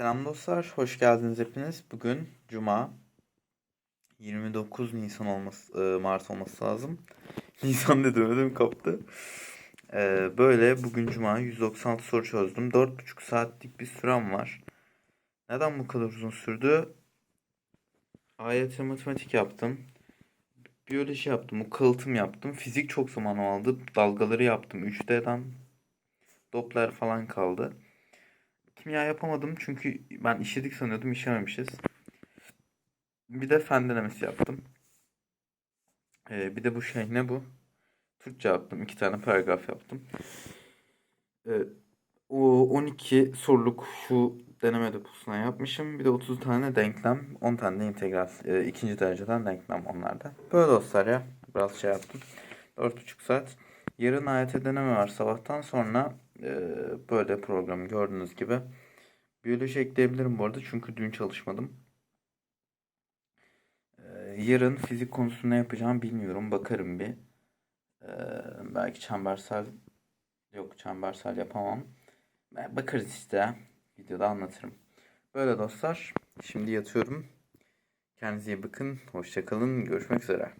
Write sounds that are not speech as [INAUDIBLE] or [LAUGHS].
Selam dostlar, hoş geldiniz hepiniz. Bugün Cuma, 29 Nisan olması, e, Mart olması lazım. [LAUGHS] Nisan dedim ödüm kaptı. E, böyle bugün Cuma 196 soru çözdüm. 4,5 saatlik bir sürem var. Neden bu kadar uzun sürdü? AYT matematik yaptım. Biyoloji yaptım, kalıtım yaptım. Fizik çok zaman aldı. Dalgaları yaptım. 3D'den Doppler falan kaldı. Kimya yapamadım çünkü ben işledik sanıyordum işlememişiz. Bir de fen denemesi yaptım. Ee, bir de bu şey ne bu? Türkçe yaptım. iki tane paragraf yaptım. Ee, o 12 soruluk şu deneme deposuna yapmışım. Bir de 30 tane denklem, 10 tane de integral, e, ikinci dereceden denklem onlarda. Böyle dostlar ya. Biraz şey yaptım. 4,5 saat. Yarın AYT deneme var sabahtan sonra böyle programı gördüğünüz gibi. Biyoloji ekleyebilirim bu arada çünkü dün çalışmadım. E, yarın fizik konusunda yapacağım bilmiyorum. Bakarım bir. E, belki çembersel yok çembersel yapamam. Bakarız işte. Videoda anlatırım. Böyle dostlar. Şimdi yatıyorum. Kendinize iyi bakın. Hoşçakalın. Görüşmek üzere.